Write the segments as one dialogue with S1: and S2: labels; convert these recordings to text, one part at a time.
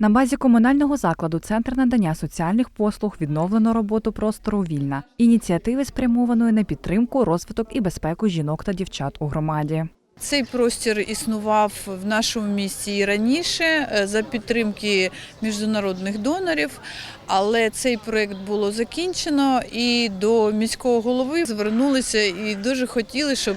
S1: На базі комунального закладу Центр надання соціальних послуг відновлено роботу простору вільна ініціативи спрямованої на підтримку, розвиток і безпеку жінок та дівчат у громаді.
S2: Цей простір існував в нашому місті і раніше е, за підтримки міжнародних донорів, але цей проект було закінчено і до міського голови звернулися і дуже хотіли, щоб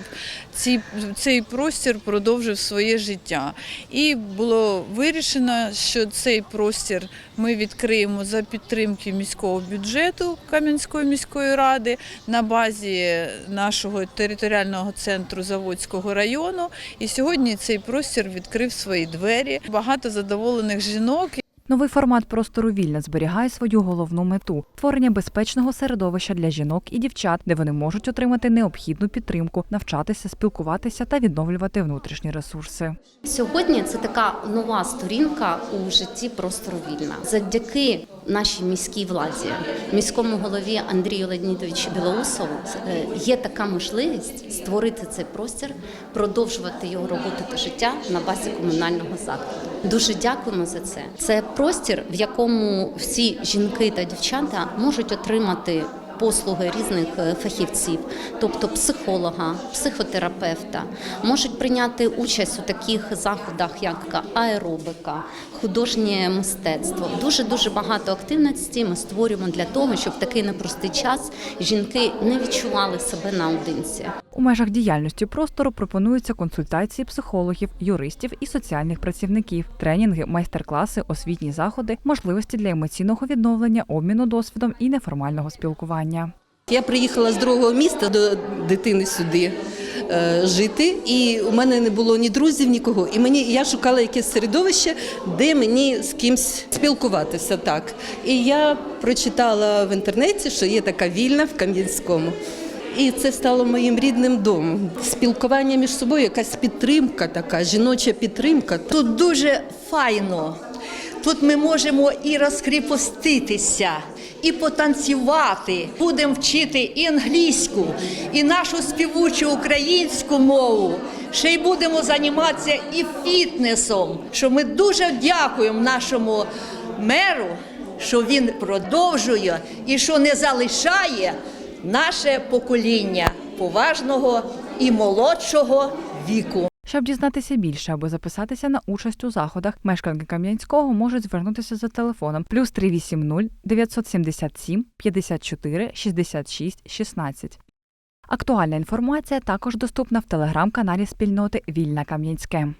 S2: ці, цей простір продовжив своє життя. І було вирішено, що цей простір ми відкриємо за підтримки міського бюджету Кам'янської міської ради на базі нашого територіального центру Заводського району. І сьогодні цей простір відкрив свої двері. Багато задоволених жінок.
S1: Новий формат простору вільна зберігає свою головну мету створення безпечного середовища для жінок і дівчат, де вони можуть отримати необхідну підтримку, навчатися, спілкуватися та відновлювати внутрішні ресурси.
S3: Сьогодні це така нова сторінка у житті простору вільна. Завдяки нашій міській владі, міському голові Андрію Леонідовичу Білоусову е, є така можливість створити цей простір, продовжувати його роботу та життя на базі комунального закладу. Дуже дякуємо за це. Це простір, в якому всі жінки та дівчата можуть отримати. Послуги різних е, фахівців, тобто психолога, психотерапевта, можуть прийняти участь у таких заходах, як аеробика, художнє мистецтво. Дуже дуже багато активності ми створюємо для того, щоб в такий непростий час жінки не відчували себе наодинці.
S1: У межах діяльності простору пропонуються консультації психологів, юристів і соціальних працівників, тренінги, майстер-класи, освітні заходи, можливості для емоційного відновлення, обміну досвідом і неформального спілкування.
S4: Я приїхала з другого міста до дитини сюди е, жити, і у мене не було ні друзів, нікого. І мені я шукала якесь середовище, де мені з кимсь спілкуватися. Так і я прочитала в інтернеті, що є така вільна в Кам'янському. І це стало моїм рідним домом. Спілкування між собою, якась підтримка, така жіноча підтримка.
S5: Тут дуже файно. Тут ми можемо і розкріпоститися, і потанцювати. Будемо вчити і англійську, і нашу співучу українську мову. Ще й будемо займатися і фітнесом. Що ми дуже дякуємо нашому меру, що він продовжує і що не залишає наше покоління поважного і молодшого віку.
S1: Щоб дізнатися більше або записатися на участь у заходах, мешканки Кам'янського можуть звернутися за телефоном плюс 380 977 54 66 16. Актуальна інформація також доступна в телеграм-каналі спільноти Вільна Кам'янське.